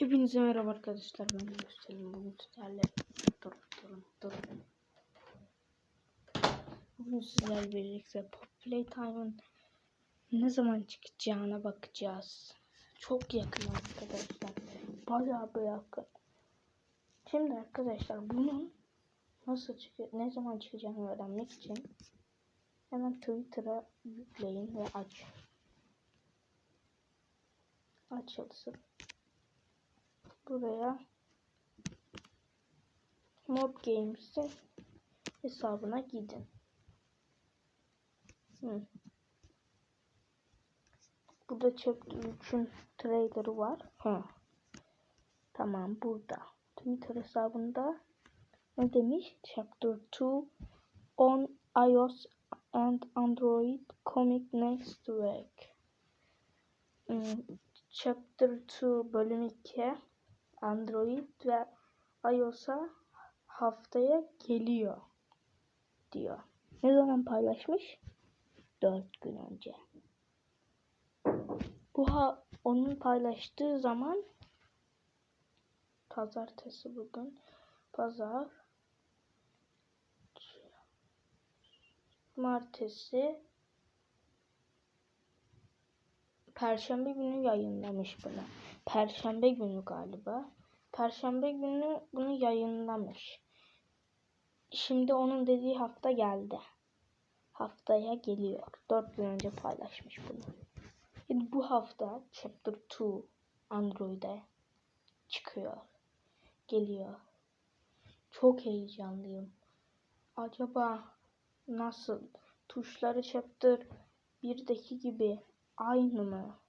Hepinize merhaba arkadaşlar. Ben Müslüm. Bugün sizlerle durun durun durun. Bugün sizlerle birlikte Pop Playtime'ın ne zaman çıkacağına bakacağız. Çok yakın arkadaşlar. Bayağı bir yakın. Şimdi arkadaşlar bunun nasıl çık ne zaman çıkacağını öğrenmek için hemen Twitter'a yükleyin ve aç. Açılsın buraya Mob Games'in hesabına gidin. Hı. Burada Chapter 3'ün trailer'ı var. Hı. Tamam burada. Twitter hesabında ne demiş? Chapter 2 on iOS and Android coming next week. Hmm. Chapter 2 bölüm 2 Android ve iOS'a haftaya geliyor diyor. Ne zaman paylaşmış? 4 gün önce. Bu ha onun paylaştığı zaman pazartesi bugün pazar martesi Perşembe günü yayınlamış bunu. Perşembe günü galiba. Perşembe günü bunu yayınlamış. Şimdi onun dediği hafta geldi. Haftaya geliyor. 4 gün önce paylaşmış bunu. Yani bu hafta Chapter 2 Android'e çıkıyor. Geliyor. Çok heyecanlıyım. Acaba nasıl? Tuşları Chapter 1'deki gibi aynı mı?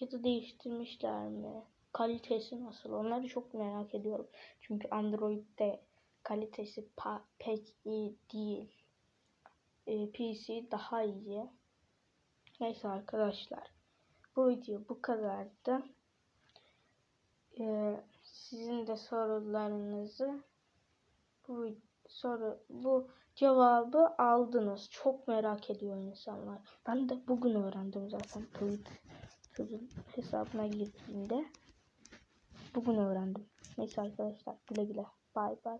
Ya da değiştirmişler mi? Kalitesi nasıl? Onları çok merak ediyorum. Çünkü Android'de kalitesi pek iyi değil. Ee, PC daha iyi. Neyse arkadaşlar. Bu video bu kadardı. Ee, sizin de sorularınızı bu soru bu cevabı aldınız. Çok merak ediyor insanlar. Ben de bugün öğrendim zaten Twitter'ın hesabına girdiğimde. Bugün öğrendim. Neyse arkadaşlar güle güle. Bay bay.